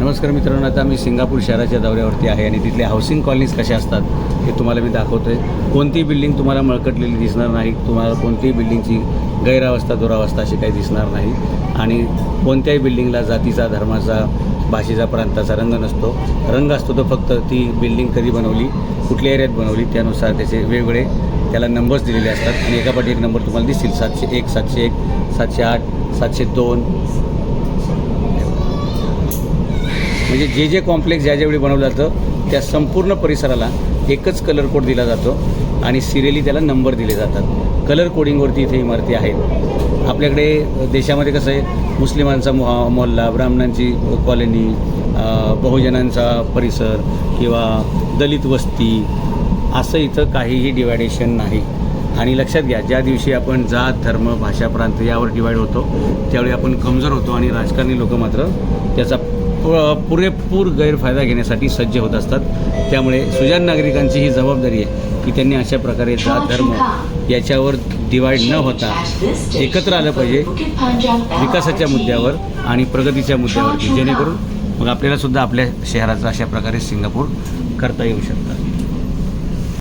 नमस्कार मित्रांनो आता मी सिंगापूर शहराच्या दौऱ्यावरती आहे आणि तिथले हाऊसिंग कॉलनीज कशा असतात हे तुम्हाला मी दाखवतो आहे कोणतीही बिल्डिंग तुम्हाला मळकटलेली दिसणार नाही तुम्हाला कोणतीही बिल्डिंगची गैरावस्था दुरावस्था अशी काही दिसणार नाही. आणि कोणत्याही बिल्डिंगला जातीचा धर्माचा भाषेचा प्रांताचा रंग नसतो. रंग असतो तो फक्त ती बिल्डिंग कधी बनवली कुठल्या एरियात बनवली त्यानुसार त्याचे वेगवेगळे त्याला नंबर्स दिलेले असतात. आणि एकापाठी एक नंबर तुम्हाला दिसतील सातशे एक सातशे एक सातशे आठ सातशे दोन म्हणजे जे जे कॉम्प्लेक्स ज्या ज्यावेळी बनवलं जातं त्या संपूर्ण परिसराला एकच कलर कोड दिला जातो आणि सिरियली त्याला नंबर दिले जातात. कलर कोडिंगवरती इथे इमारती आहेत. आपल्याकडे देशामध्ये कसं आहे मुस्लिमांचा मोहा मोहल्ला ब्राह्मणांची कॉलनी बहुजनांचा परिसर किंवा दलित वस्ती असं इथं काहीही डिवायडेशन नाही. आणि लक्षात घ्या ज्या दिवशी आपण जात धर्म भाषा प्रांत यावर डिवाईड होतो त्यावेळी आपण कमजोर होतो आणि राजकारणी लोक मात्र त्याचा पुरेपूर गैरफायदा घेण्यासाठी सज्ज होत असतात. त्यामुळे सुजान नागरिकांची ही जबाबदारी आहे की त्यांनी अशा प्रकारे जात धर्म याच्यावर डिवाईड न होता एकत्र आलं पाहिजे विकासाच्या मुद्द्यावर आणि प्रगतीच्या मुद्द्यावर जेणेकरून मग आपल्याला सुद्धा आपल्या शहराचा अशा प्रकारे सिंगापूर करता येऊ शकतात